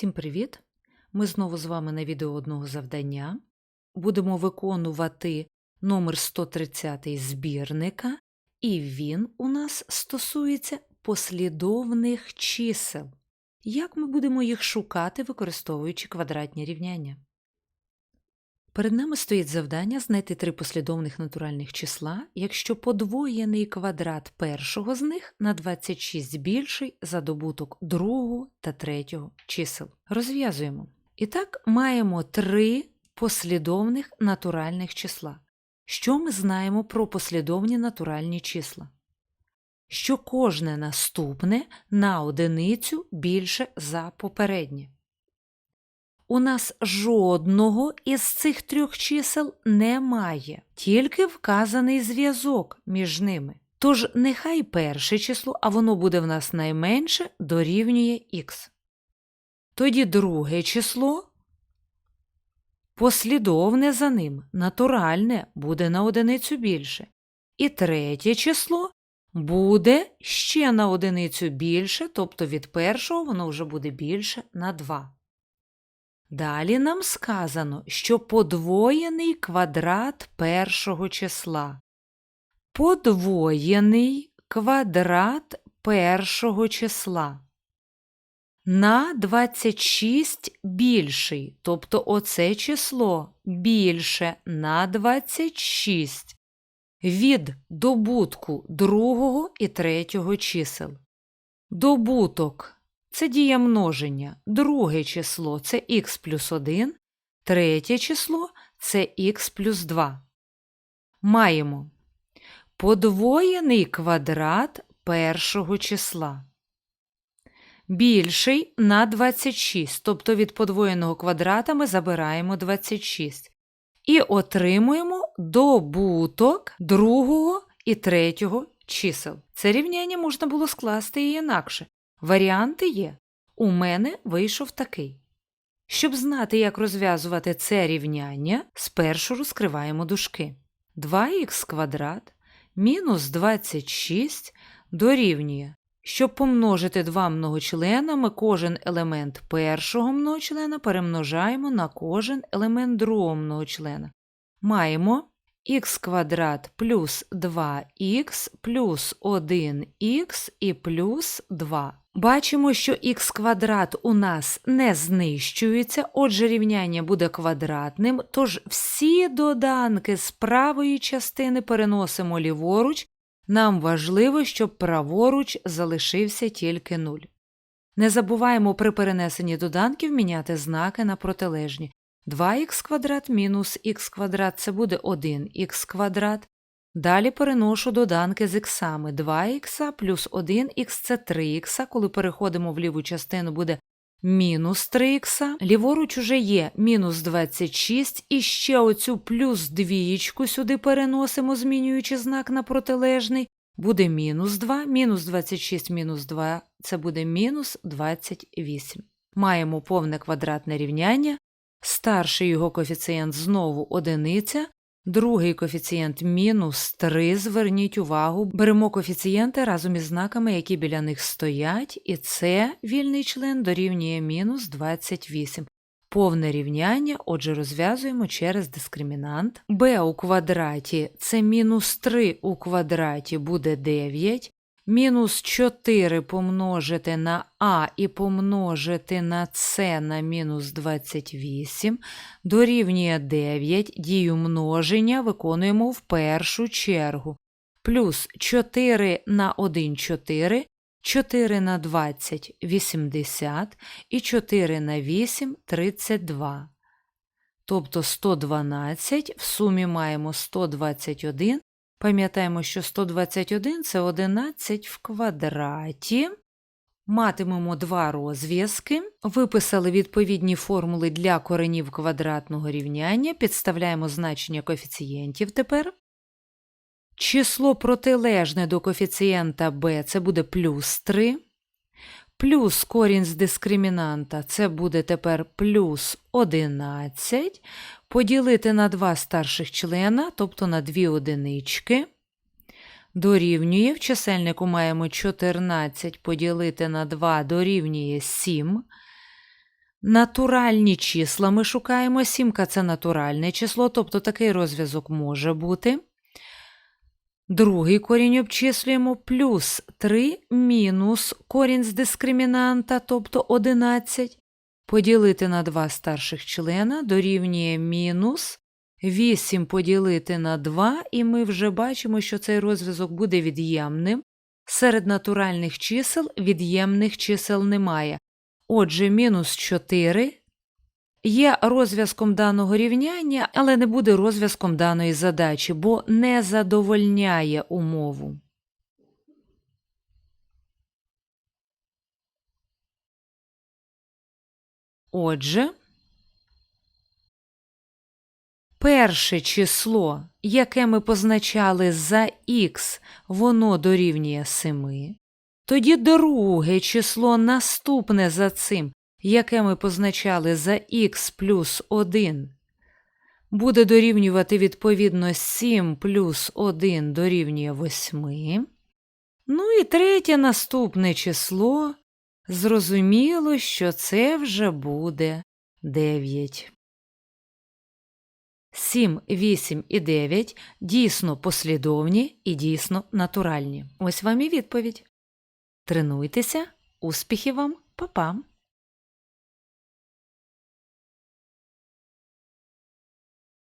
Всім привіт! Ми знову з вами на відео одного завдання. Будемо виконувати номер 130 збірника, і він у нас стосується послідовних чисел. Як ми будемо їх шукати, використовуючи квадратні рівняння? Перед нами стоїть завдання знайти три послідовних натуральних числа, якщо подвоєний квадрат першого з них на 26 більший за добуток другого та третього чисел. Розв'язуємо. І так маємо три послідовних натуральних числа. Що ми знаємо про послідовні натуральні числа? Що кожне наступне на одиницю більше за попереднє. У нас жодного із цих трьох чисел немає, тільки вказаний зв'язок між ними. Тож нехай перше число, а воно буде в нас найменше, дорівнює х. Тоді друге число послідовне за ним, натуральне буде на одиницю більше. І третє число буде ще на одиницю більше, тобто від першого воно вже буде більше на 2. Далі нам сказано, що подвоєний квадрат першого числа. Подвоєний квадрат першого числа. На 26 більший, тобто оце число більше на 26 від добутку другого і третього чисел. Добуток це дія множення. Друге число це х плюс 1, третє число це х плюс 2. Маємо подвоєний квадрат першого числа. Більший на 26, тобто від подвоєного квадрата ми забираємо 26. І отримуємо добуток другого і третього чисел. Це рівняння можна було скласти і інакше. Варіанти є. У мене вийшов такий. Щоб знати, як розв'язувати це рівняння, спершу розкриваємо дужки. 2х квадрат мінус 26 дорівнює. Щоб помножити два многочлена, ми кожен елемент першого многочлена перемножаємо на кожен елемент другого многочлена. Маємо х квадрат плюс 2х плюс 1х і плюс 2. Бачимо, що х квадрат у нас не знищується, отже, рівняння буде квадратним, тож всі доданки з правої частини переносимо ліворуч, нам важливо, щоб праворуч залишився тільки 0. Не забуваємо при перенесенні доданків міняти знаки на протилежні. 2х квадрат мінус х квадрат це буде 1х квадрат. Далі переношу доданки з іксами 2х плюс 1х це 3х, коли переходимо в ліву частину буде мінус 3х, ліворуч уже є мінус 26, і ще оцю плюс двієчку сюди переносимо, змінюючи знак на протилежний, буде мінус 2, мінус 26 мінус 2 це буде мінус 28. Маємо повне квадратне рівняння, старший його коефіцієнт знову одиниця, Другий коефіцієнт мінус 3. Зверніть увагу, беремо коефіцієнти разом із знаками, які біля них стоять, і це вільний член дорівнює мінус 28. Повне рівняння, отже, розв'язуємо через дискримінант. b у квадраті це мінус 3 у квадраті буде 9. Мінус 4 помножити на А і помножити на С на мінус 28 дорівнює 9. Дію множення виконуємо в першу чергу. Плюс 4 на 1 4, 4 на 20 80 і 4 на 8 32. Тобто 112, в сумі маємо 121 Пам'ятаємо, що 121 це 11 в квадраті. Матимемо два розв'язки. Виписали відповідні формули для коренів квадратного рівняння. Підставляємо значення коефіцієнтів тепер. Число протилежне до коефіцієнта b це буде плюс 3. Плюс корінь з дискримінанта це буде тепер плюс 11 поділити на два старших члена, тобто на дві одинички. Дорівнює. В чисельнику маємо 14 поділити на 2 дорівнює 7. Натуральні числа ми шукаємо. Сімка це натуральне число, тобто такий розв'язок може бути. Другий корінь обчислюємо плюс 3 мінус корінь з дискримінанта, тобто 11, поділити на два старших члена дорівнює мінус 8 поділити на 2, і ми вже бачимо, що цей розв'язок буде від'ємним. Серед натуральних чисел від'ємних чисел немає. Отже, мінус 4 є розв'язком даного рівняння, але не буде розв'язком даної задачі, бо не задовольняє умову. Отже, перше число, яке ми позначали за х, воно дорівнює 7. Тоді друге число наступне за цим, яке ми позначали за х плюс 1, буде дорівнювати відповідно 7 плюс 1 дорівнює 8. Ну і третє наступне число. Зрозуміло, що це вже буде 9. 7, 8 і 9 дійсно послідовні і дійсно натуральні. Ось вам і відповідь. Тренуйтеся, успіхів вам, па-па!